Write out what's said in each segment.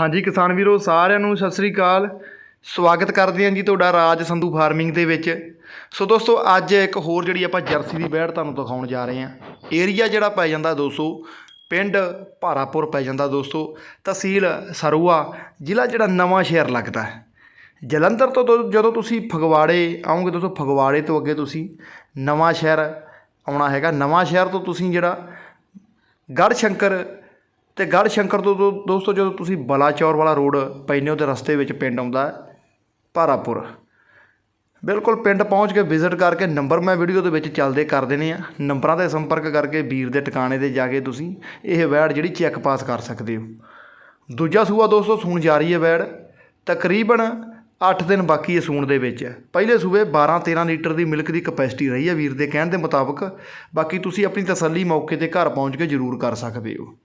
ਹਾਂਜੀ ਕਿਸਾਨ ਵੀਰੋ, ਸਾਰਿਆਂ ਨੂੰ ਸਤਿ ਸ੍ਰੀ ਅਕਾਲ। ਸਵਾਗਤ ਕਰਦੇ ਹਾਂ ਜੀ ਤੁਹਾਡਾ ਰਾਜ ਸੰਧੂ ਫਾਰਮਿੰਗ ਦੇ ਵਿੱਚ। ਸੋ ਦੋਸਤੋ, ਅੱਜ ਇੱਕ ਹੋਰ ਜਿਹੜੀ ਆਪਾਂ ਜਰਸੀ ਦੀ ਬੈੜ ਤੁਹਾਨੂੰ ਦਿਖਾਉਣ ਜਾ ਰਹੇ ਹਾਂ। ਏਰੀਆ ਜਿਹੜਾ ਪੈ ਜਾਂਦਾ ਦੋਸਤੋ, ਪਿੰਡ ਭਾਰਾਪੁਰ ਪੈ ਜਾਂਦਾ ਦੋਸਤੋ, ਤਹਿਸੀਲ ਸਰੂਆ, ਜ਼ਿਲ੍ਹਾ ਜਿਹੜਾ ਨਵਾਂ ਸ਼ਹਿਰ ਲੱਗਦਾ ਹੈ। ਜਲੰਧਰ ਤੋਂ ਦੋ- ਜਦੋਂ ਤੁਸੀਂ ਫਗਵਾੜੇ ਆਉਂਗੇ ਦੋਸਤੋ, ਫਗਵਾੜੇ ਤੋਂ ਅੱਗੇ ਤੁਸੀਂ ਨਵਾਂ ਸ਼ਹਿਰ ਆਉਣਾ ਹੈਗਾ। ਨਵਾਂ ਸ਼ਹਿਰ ਤੋਂ ਤੁਸੀਂ ਜਿਹੜਾ ਗੜ੍ਹ ਸ਼ੰਕਰ ਤੇ ਗੜ੍ਹ ਸ਼ੰਕਰ ਤੋਂ ਦੋ- ਦੋਸਤੋ, ਜਦੋਂ ਤੁਸੀਂ ਬਲਾਚੌਰ ਵਾਲਾ ਰੋਡ ਪੈਂਦੇ ਹੋ ਤੇ ਰਸਤੇ ਵਿੱਚ ਪਿੰਡ ਆਉਂਦਾ ਭਾਰਾਪੁਰ। ਬਿਲਕੁਲ ਪਿੰਡ ਪਹੁੰਚ ਕੇ ਵਿਜ਼ਿਟ ਕਰਕੇ ਨੰਬਰ ਮੈਂ ਵੀਡੀਓ ਦੇ ਵਿੱਚ ਚੱਲਦੇ ਕਰ ਦੇਣੇ ਆ। ਨੰਬਰਾਂ ਤੇ ਸੰਪਰਕ ਕਰਕੇ ਵੀਰ ਦੇ ਟਿਕਾਣੇ ਤੇ ਜਾ ਕੇ ਤੁਸੀਂ ਇਹ ਵੈੜ ਜਿਹੜੀ ਚੈੱਕ ਪਾਸ ਕਰ ਸਕਦੇ ਹੋ। ਦੂਜਾ ਸੂਆ ਦੋਸਤੋ, ਸੂਣ ਜਾ ਰਹੀ ਹੈ ਵੈੜ। ਤਕਰੀਬਨ 8 ਦਿਨ ਬਾਕੀ ਹੈ ਸੂਣ ਦੇ ਵਿੱਚ। ਪਹਿਲੇ ਸੂਬੇ 12 13 ਲੀਟਰ ਦੀ ਮਿਲਕ ਦੀ ਕਪੈਸਿਟੀ ਰਹੀ ਹੈ ਵੀਰ ਦੇ ਕਹਿਣ ਦੇ ਮੁਤਾਬਕ। ਬਾਕੀ ਤੁਸੀਂ ਆਪਣੀ ਤਸੱਲੀ ਮੌਕੇ ਤੇ ਘਰ ਪਹੁੰਚ ਕੇ ਜ਼ਰੂਰ ਕਰ ਸਕਦੇ ਹੋ।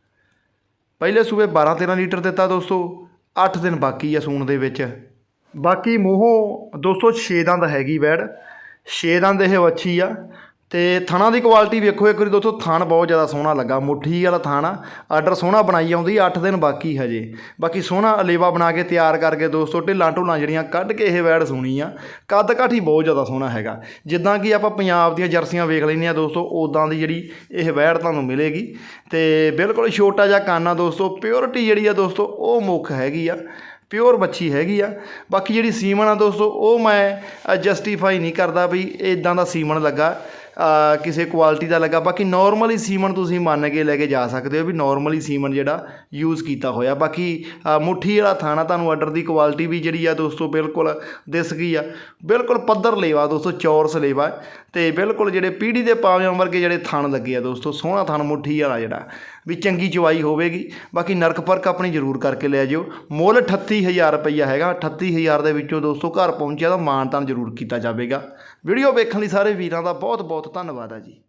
ਪਹਿਲੇ ਸੂਬੇ 12 13 ਲੀਟਰ ਦਿੱਤਾ ਦੋਸਤੋ 8 ਦਿਨ ਬਾਕੀ ਆ ਸੂਣ ਦੇ ਵਿੱਚ। ਬਾਕੀ ਮੂੰਹੋਂ ਦੋਸਤੋ 6 ਦੰਦ ਹੈਗੀ ਵੈੜ 6 ਦੰਦ ਇਹ ਵੱਛੀ ਆ। ਤੇ ਥਣਾ ਦੀ ਕੁਆਲਿਟੀ ਵੇਖੋ ਇੱਕ ਵਾਰੀ ਦੋਸਤੋ, ਥਣ ਬਹੁਤ ਜ਼ਿਆਦਾ ਸੋਹਣਾ ਲੱਗਾ। ਮੁੱਠੀ ਵਾਲਾ ਥਣ ਆ। ਆਰਡਰ ਸੋਹਣਾ ਬਣਾਈ ਆਉਂਦੀ 8 ਦਿਨ ਬਾਕੀ ਹਜੇ। ਬਾਕੀ ਸੋਹਣਾ ਅਲੇਵਾ ਬਣਾ ਕੇ ਤਿਆਰ ਕਰਕੇ ਦੋਸਤੋ, ਢਿੱਲਾਂ ਢੁੱਲਾਂ ਜਿਹੜੀਆਂ ਕੱਢ ਕੇ ਇਹ ਵੈੜ ਸੋਹਣੀ ਆ। ਕੱਦ ਕਾਠੀ ਬਹੁਤ ਜ਼ਿਆਦਾ ਸੋਹਣਾ ਹੈਗਾ। ਜਿੱਦਾਂ ਕਿ ਆਪਾਂ ਪੰਜਾਬ ਦੀਆਂ ਜਰਸੀਆਂ ਵੇਖ ਲੈਂਦੇ ਆ ਦੋਸਤੋ ਉਦਾਂ ਦੀ ਜਿਹੜੀ ਇਹ ਵੈੜ ਤੁਹਾਨੂੰ ਮਿਲੇਗੀ। ਤੇ ਬਿਲਕੁਲ ਛੋਟਾ ਜਿਹਾ ਕੰਨ ਆ ਦੋਸਤੋ ਪਿਓਰਿਟੀ ਜਿਹੜੀ ਆ ਦੋਸਤੋ, ਉਹ ਮੁੱਖ ਹੈਗੀ ਆ। ਪਿਓਰ ਬੱਚੀ ਹੈਗੀ ਆ। ਬਾਕੀ ਜਿਹੜੀ ਸੀਮਨ ਆ ਦੋਸਤੋ, ਉਹ ਮੈਂ ਜਸਟੀਫਾਈ ਨਹੀਂ ਕਰਦਾ ਵੀ ਇਦਾਂ ਦਾ ਸੀਮਨ ਲੱਗਾ। ਕਿਸੇ ਕੁਆਲਿਟੀ ਦਾ ਲੱਗਾ। ਬਾਕੀ ਨਾਰਮਲੀ ਸੀਮਨ ਤੁਸੀਂ ਮੰਨ ਕੇ ਲੈ ਕੇ ਜਾ ਸਕਦੇ ਹੋ ਵੀ ਨਾਰਮਲੀ ਸੀਮਨ ਜਿਹੜਾ ਯੂਜ਼ ਕੀਤਾ ਹੋਇਆ। ਬਾਕੀ ਮੁੱਠੀ ਵਾਲਾ ਥਾਣਾ ਤੁਹਾਨੂੰ ਆਰਡਰ ਦੀ ਕੁਆਲਿਟੀ ਵੀ ਜਿਹੜੀ ਆ ਦੋਸਤੋ ਬਿਲਕੁਲ ਦਿਸ ਗਈ ਆ। ਬਿਲਕੁਲ ਪੱਧਰ ਲੇਵਾ ਦੋਸਤੋ, ਚੌਰਸ ਲੇਵਾ। ਤੇ ਬਿਲਕੁਲ ਜਿਹੜੇ ਪੀੜੀ ਦੇ ਪਾਵਿਆਂ ਵਰਗੇ ਜਿਹੜੇ ਥਣ ਲੱਗੇ ਆ ਦੋਸਤੋ, ਸੋਹਣਾ ਥਣ ਮੁੱਠੀ ਵਾਲਾ ਜਿਹੜਾ। ਵੀ ਚੰਗੀ ਚਵਾਈ ਹੋਵੇਗੀ। ਬਾਕੀ ਨਰਕ ਪਰਕ ਆਪਣੀ ਜ਼ਰੂਰ ਕਰਕੇ ਲੈ ਜਿਓ। ਮੁੱਲ 38000 ਰੁਪਈਆ ਹੈਗਾ। 38000 ਦੇ ਵਿੱਚੋਂ ਦੋਸਤੋ ਘਰ ਪਹੁੰਚਿਆ ਤਾਂ ਮਾਣ ਤਾਣ ਜ਼ਰੂਰ ਕੀਤਾ ਜਾਵੇਗਾ। ਵੀਡੀਓ ਵੇਖਣ ਲਈ ਸਾਰੇ ਵੀਰਾਂ ਦਾ ਬਹੁਤ ਬਹੁਤ ਧੰਨਵਾਦ ਆ ਜੀ।